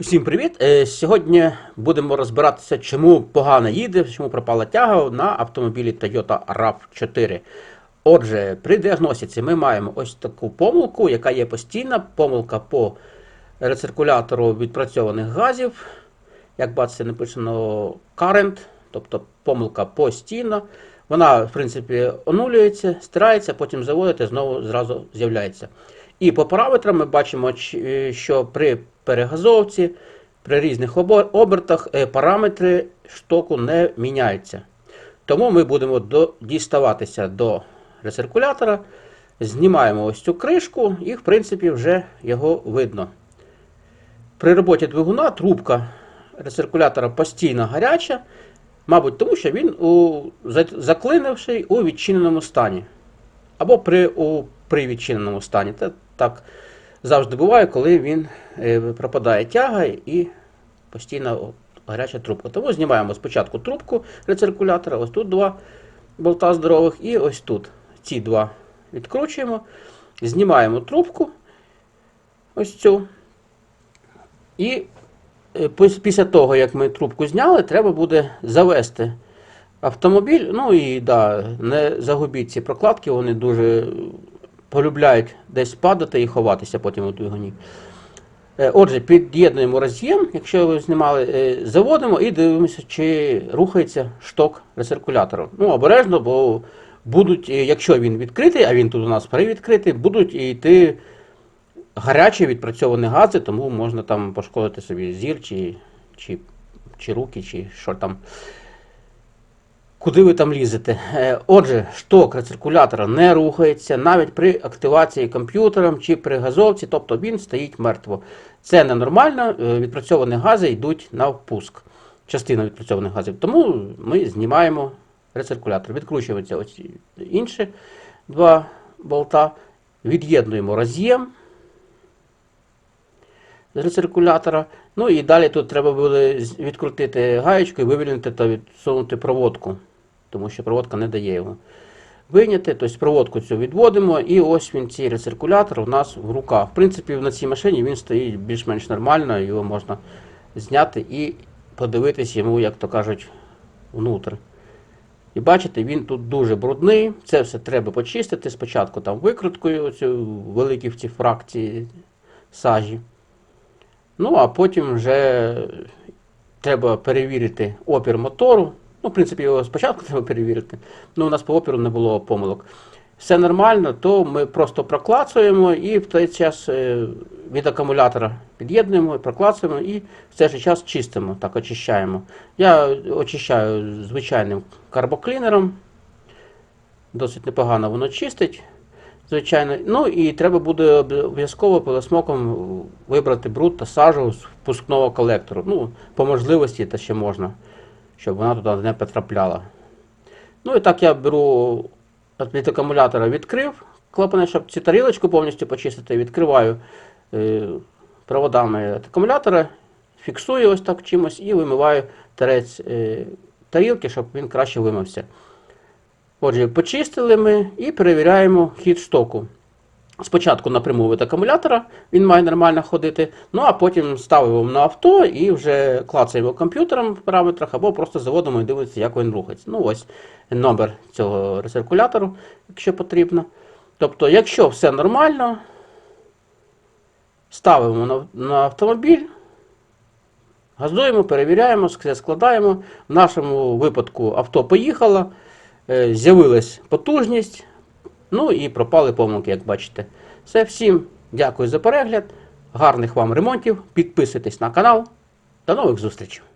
Всім привіт! Е, Сьогодні будемо розбиратися, чому погано їде, чому пропала тяга на автомобілі Toyota RAV4. Отже, при діагностиці ми маємо ось таку помилку, яка є постійна, помилка по рециркулятору відпрацьованих газів. Як бачите, написано current, тобто помилка постійна. Вона, в принципі, онулюється, стирається, потім заводите, знову зразу з'являється. І по параметрам ми бачимо, е, що при перегазовці, при різних обертах е, параметри штоку не міняються. Тому ми будемо діставатися до рециркулятора, знімаємо ось цю кришку і, в принципі, вже його видно. При роботі двигуна трубка рециркулятора постійно гаряча, мабуть, тому що він у, заклинивший у відчиненому стані. Або при, у, при відчиненому стані. Так завжди буває, коли він е, пропадає тяга і постійно гаряча трубка. Тому знімаємо спочатку трубку рециркулятора, ось тут два болта здорових, і ось тут ці два відкручуємо, знімаємо трубку, ось цю. І е, після того, як ми трубку зняли, треба буде завести автомобіль. Ну і да, не загубіть ці прокладки, вони дуже полюбляють десь падати і ховатися потім у двигуні. Е, Отже, під'єднуємо роз'єм, якщо ви знімали, е, заводимо і дивимося, чи рухається шток рециркулятора. Ну, обережно, бо будуть, е, якщо він відкритий, а він тут у нас перевідкритий, будуть йти гарячі відпрацьовані гази, тому можна там пошкодити собі зір, чи, чи, чи руки, чи що там. Куди ви там лізете? Е, Отже, шток рециркулятора не рухається навіть при активації комп'ютером чи при газовці, тобто він стоїть мертво. Це ненормально, е, відпрацьовані гази йдуть на впуск. Частина відпрацьованих газів. Тому ми знімаємо рециркулятор. Відкручуються ось інші два болта, від'єднуємо роз'єм з рециркулятора. Ну і далі тут треба буде відкрутити гаєчку і вивільнити та відсунути проводку, тому що проводка не дає його вийняти. Тобто проводку цю відводимо, і ось він цей рециркулятор у нас в руках. В принципі, на цій машині він стоїть більш-менш нормально, його можна зняти і подивитись йому, як то кажуть, внутрь. І бачите, він тут дуже брудний. Це все треба почистити. Спочатку там викруткою, оцю великі в ці фракції сажі. Ну, а потім вже треба перевірити опір мотору. Ну, в принципі, його спочатку треба перевірити. Ну, у нас по опіру не було помилок. Все нормально, то ми просто проклацуємо і в той час е, від акумулятора під'єднуємо, проклацуємо і в цей же час чистимо, так очищаємо. Я очищаю звичайним карбоклінером. Досить непогано воно чистить. Звичайно, ну і треба буде обов'язково пилосмоком вибрати бруд та сажу з впускного колектору. Ну, по можливості та ще можна, щоб вона туди не потрапляла. Ну і так я беру від акумулятора відкрив клапани, щоб цю тарілочку повністю почистити, відкриваю е, проводами від акумулятора, фіксую ось так чимось і вимиваю тарець е, тарілки, щоб він краще вимився. Отже, почистили ми і перевіряємо хід штоку. Спочатку напряму від акумулятора, він має нормально ходити, ну а потім ставимо на авто і вже клацаємо комп'ютером в параметрах, або просто заводимо і дивимося, як він рухається. Ну ось номер цього рециркулятору, якщо потрібно. Тобто, якщо все нормально, ставимо на, на автомобіль, газуємо, перевіряємо, все складаємо. В нашому випадку авто поїхало, е, з'явилась потужність, ну і пропали помилки, як бачите. Все, всім дякую за перегляд, гарних вам ремонтів, підписуйтесь на канал. До нових зустрічей!